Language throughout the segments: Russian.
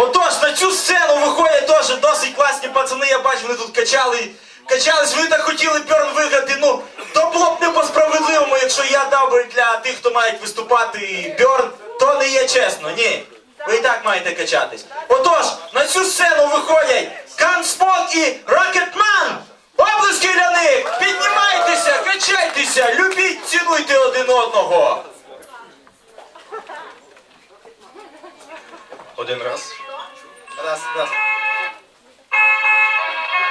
Отож, на цю сцену виходять теж досить класні пацани, я бачу, вони тут качали. Качались, вони так хотіли Бьорн виграти. Ну, то було б не по-справедливому, якщо я дав би для тих, хто мають виступати Бьорн, то не є чесно, ні. Ви і так маєте качатись. Отож, на цю сцену виходять Ганспот і Рокетман! Облески для них! Піднімайтеся, качайтеся, любіть, цінуйте один одного! Один раз. Раз, раз.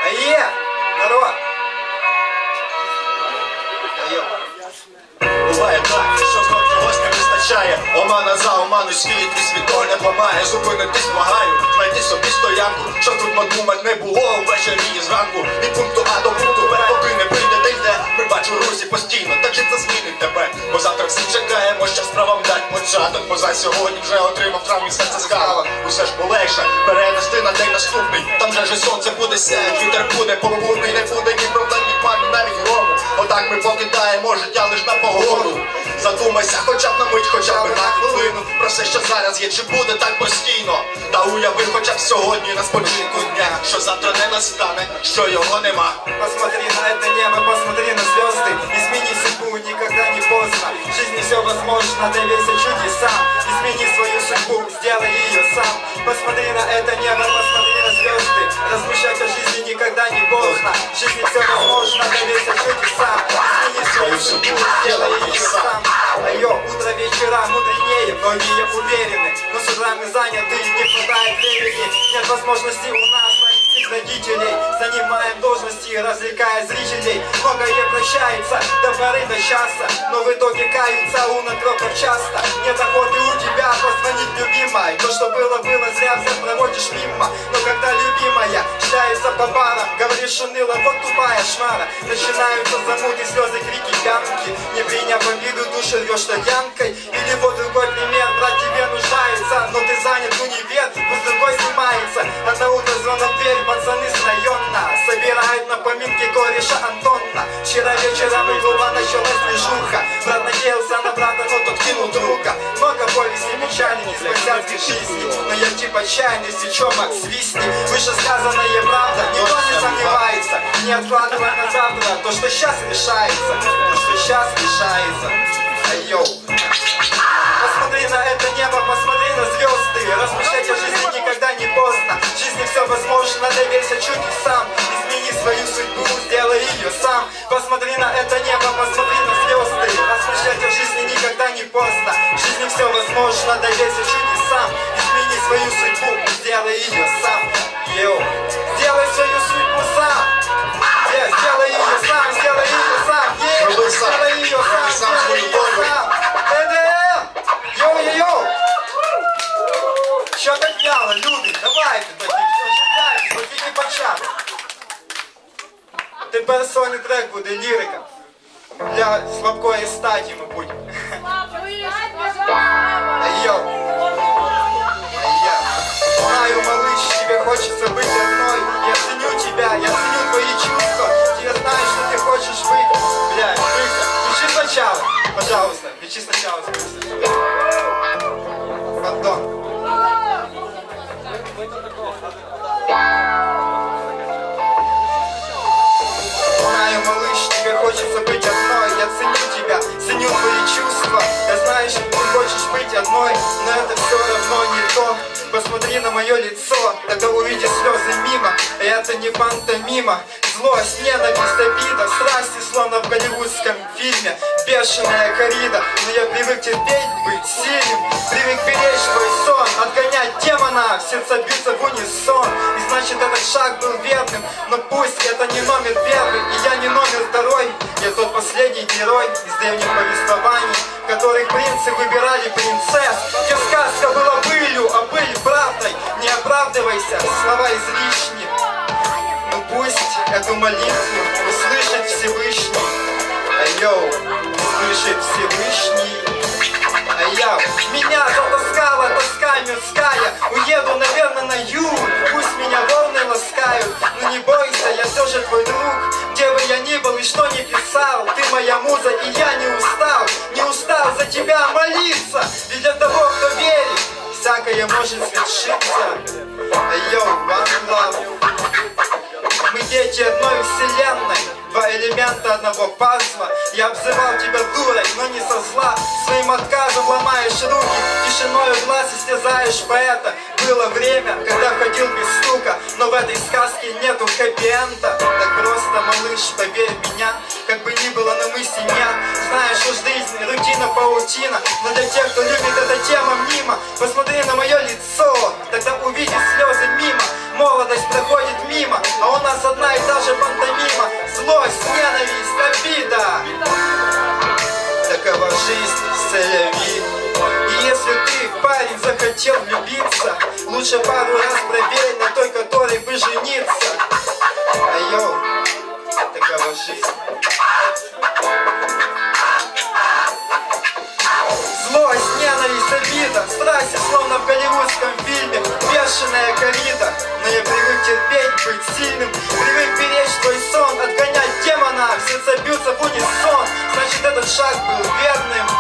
А є! Народ! Буває так, що знов чогось не вистачає Омана за оману світ і світло не ламає Зупинитись благаю, знайти собі стоянку. Щоб тут думать не було ввечері і зранку. Від пункту А до пункту Б, поки не прийде день, де Ми бачу русі постійно, так чи це змінить тебе? Бо завтра всі чекаємо, що справам дать початок. Бо за сьогодні вже отримав травмі серце Усе ж полегше, перенести на день наступний. Там же сонце буде сяять, вітер буде попутний Не буде ні проблем, ні ні навіть грому. Отак ми покидаємо життя лиш на погоду Задумайся, хоча б на мить, хоча б на хвилину. Про все, що зараз є, чи буде так постійно? Та уяви хоча б сьогодні на спочинку дня Що завтра не настане, що його нема. Посмотри на это небо, посмотри на звезды. Измени судьбу, никогда не поздно. В жизни все возможно, доверься возможности у нас найти родителей Занимаем должности, развлекая зрителей. Многое прощается до поры до часа Но в итоге каются у надроков часто. Нет охоты у тебя позвонить любимой То, что было, было, зря все проводишь мимо. Но когда любимая шляется по барам Говоришь уныло, вот тупая шмара Начинаются замуты, слезы, крики, пьянки Не приняв обиду, душу рвешь тальянкой Или вот другой пример, брат тебе дверь, пацаны района Собирают на поминки кореша Антона Вчера вечером у клуба началась движуха. Брат надеялся на брата, но тот кинул друга. Много повести печальных из бандитской жизни Но я типа чайный свечомок свистни Вышесказанное правда, никто не сомневается. Не откладывай на завтра то, что сейчас решается. То, что сейчас решается. Айоу. Посмотри на это небо, посмотри на звезды Размышлять о жизни никогда не поздно доверься чудесам Измени свою судьбу, сделай ее сам Йоу. Сделай свою судьбу сам Е, Сделай ее сам, сделай ее сам Е, Роби сам. Сделай ее сам, сам сделай ее сам ТДМ! Йоу-йоу! Що так вяло, люди? Давайте тоді, оживляйтесь, бо тільки почати. Тепер сольний трек буде лірика. Для слабкої статі, мабуть. Йоу! Я. Знаю, малыш, тебе хочется быть одной. Я ценю тебя, я ценю твои чувства. Я знаю, что ты хочешь быть. Бля, Крыса, включи сначала. Пожалуйста, включи сначала. Крыса Пардон одной Но это все равно не то. Посмотри на мое лицо Тогда увидишь слезы мимо. Это не пантомима. Злость, ненависть, обида Страсти, словно в голливудском фильме. Бешеная корида Но я привык терпеть, быть сильным. Привык беречь свой сон Отгонять демона. Сердце биться в унисон. И значит этот шаг был верным. Но пусть это не номер первый И я не номер второй. Я тот последний герой Из древних повествований которых принцы выбирали принцесс эту молитву услышит Всевышний. Йоу, услышит Всевышний. А я Меня затаскала тоска мирская Уеду, наверное, на юг. Пусть меня волны ласкают Но не бойся, я все же твой друг. Где бы я ни был и что ни писал Ты моя муза, и я не устал. Не устал за тебя молиться Ведь для того, кто верит всякое может свершиться. Йоу, one love дети одной вселенной Два элемента одного пазла. Я обзывал тебя дурой, но не со зла. Своим отказом ломаешь руки Тишиною глаз истязаешь поэта. Было время, когда ходил без стука Но в этой сказке нету хэппи-энда. Так просто, малыш, поверь меня Как бы ни было, но мы семья. Знаешь уж жизнь, рутина, паутина. Но для тех, кто любит эта тема мимо. Посмотри на мое лицо Тогда увидишь слезы мимо. Молодость проходит мимо, захотел влюбиться. Лучше пару раз проверь на той, которой бы жениться. Айо, такова жизнь. Злость, ненависть, обида Страсти, словно в голливудском фильме. Бешеная коррида Но я привык терпеть, быть сильным. Привык беречь твой сон Отгонять демона. Сердца бьются в унисон. Значит этот шаг был верным